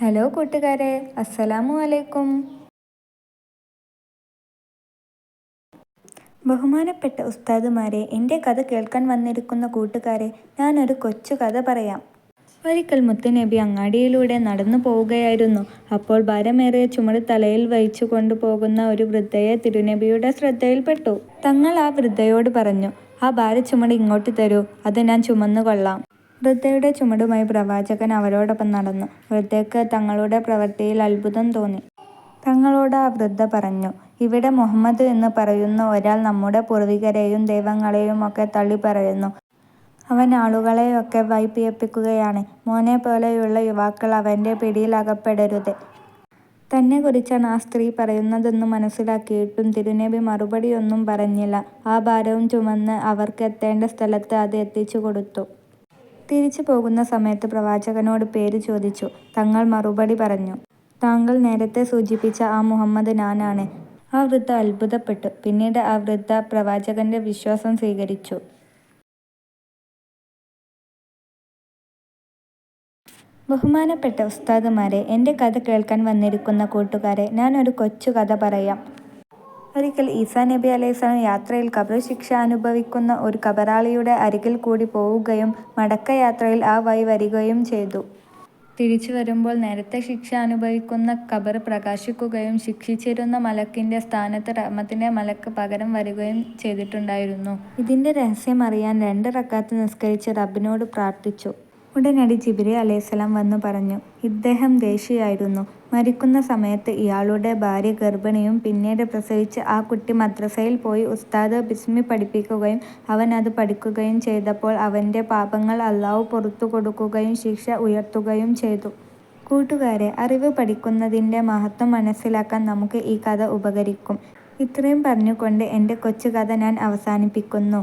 Hello കൂട്ടുകാരെ അസ്സലാമു അലൈക്കും. ബഹുമാനപ്പെട്ട ഉസ്താദുമാരെ എന്റെ കഥ കേൾക്കാൻ വന്നിരിക്കുന്ന കൂട്ടുകാരെ ഞാനൊരു കൊച്ചു കഥ പറയാം. ഒരിക്കൽ മുത്തുനബി അങ്ങാടിയിലൂടെ നടന്നു പോവുകയായിരുന്നു. അപ്പോൾ ഭാരമേറിയ ചുമട് തലയിൽ വഹിച്ചു കൊണ്ടുപോകുന്ന ഒരു വൃദ്ധയെ തിരുനബിയുടെ ശ്രദ്ധയിൽപ്പെട്ടു. തങ്ങൾ ആ വൃദ്ധയോട് പറഞ്ഞു ആ ഭാര ചുമട് ഇങ്ങോട്ട് തരൂ അത് ഞാൻ ചുമന്നുകൊള്ളാം. വൃദ്ധയുടെ ചുമടുമായി പ്രവാചകൻ അവരോടൊപ്പം നടന്നു. വൃദ്ധയ്ക്ക് തങ്ങളുടെ പ്രവൃത്തിയിൽ അത്ഭുതം തോന്നി. തങ്ങളോട് ആ വൃദ്ധ പറഞ്ഞു ഇവിടെ മുഹമ്മദ് എന്ന് പറയുന്ന ഒരാൾ നമ്മുടെ പൂർവികരെയും ദൈവങ്ങളെയും ഒക്കെ തള്ളിപ്പറയുന്നു അവൻ ആളുകളെയൊക്കെ വൈപ്പിയപ്പിക്കുകയാണ് മോനെ പോലെയുള്ള യുവാക്കൾ അവന്റെ പിടിയിൽ അകപ്പെടരുത്. തന്നെക്കുറിച്ചാണ് ആ സ്ത്രീ പറയുന്നതെന്ന് മനസ്സിലാക്കിയിട്ടും തിരുനബി മറുപടിയൊന്നും പറഞ്ഞില്ല. ആ ഭാരവും ചുമന്ന് അവർക്ക് എത്തേണ്ട സ്ഥലത്ത് അത് എത്തിച്ചു കൊടുത്തു. തിരിച്ചു പോകുന്ന സമയത്ത് പ്രവാചകനോട് പേര് ചോദിച്ചു. തങ്ങൾ മറുപടി പറഞ്ഞു താങ്കൾ നേരത്തെ സൂചിപ്പിച്ച ആ മുഹമ്മദ് നാനാണ് ആ വൃദ്ധ അത്ഭുതപ്പെട്ടു. പിന്നീട് ആ വൃദ്ധ പ്രവാചകന്റെ വിശ്വാസം സ്വീകരിച്ചു. ബഹുമാനപ്പെട്ട ഉസ്താദുമാരെ എന്റെ കഥ കേൾക്കാൻ വന്നിരിക്കുന്ന കൂട്ടുകാരെ ഞാനൊരു കൊച്ചു കഥ പറയാം. ഒരിക്കൽ ഈസാ നബി അലൈഹിസ്ലാം യാത്രയിൽ കബർ ശിക്ഷ അനുഭവിക്കുന്ന ഒരു കബറാളിയുടെ അരികിൽ കൂടി പോവുകയും മടക്കയാത്രയിൽ ആ വഴി വരികയും ചെയ്തു. തിരിച്ചു വരുമ്പോൾ നേരത്തെ ശിക്ഷ അനുഭവിക്കുന്ന കബർ പ്രകാശിക്കുകയും ശിക്ഷിച്ചിരുന്ന മലക്കിന്റെ സ്ഥാനത്ത് റഹ്മത്തിന്റെ മലക്ക് പകരം വരികയും ചെയ്തിട്ടുണ്ടായിരുന്നു. ഇതിന്റെ രഹസ്യം അറിയാൻ രണ്ട് റക്കാത്ത് നിസ്കരിച്ച് റബ്ബിനോട് പ്രാർത്ഥിച്ചു. ഉടനടി ജിബ്രീൽ അലൈഹിസ്സലാം വന്നു പറഞ്ഞു ഇദ്ദേഹം ദേശിയായിരുന്നു. മരിക്കുന്ന സമയത്ത് ഇയാളുടെ ഭാര്യ ഗർഭിണിയും പിന്നീട് പ്രസവിച്ച് ആ കുട്ടി മദ്രസയിൽ പോയി ഉസ്താദ് ബിസ്മി പഠിപ്പിക്കുകയും അവൻ അത് പഠിക്കുകയും ചെയ്തപ്പോൾ അവന്റെ പാപങ്ങൾ അള്ളാഹു പുറത്തു കൊടുക്കുകയും ശിക്ഷ ഉയർത്തുകയും ചെയ്തു. കൂട്ടുകാരെ അറിവ് പഠിക്കുന്നതിന്റെ മഹത്വം മനസ്സിലാക്കാൻ നമുക്ക് ഈ കഥ ഉപകരിക്കും. ഇത്രയും പറഞ്ഞുകൊണ്ട് എന്റെ കൊച്ചു കഥ ഞാൻ അവസാനിപ്പിക്കുന്നു.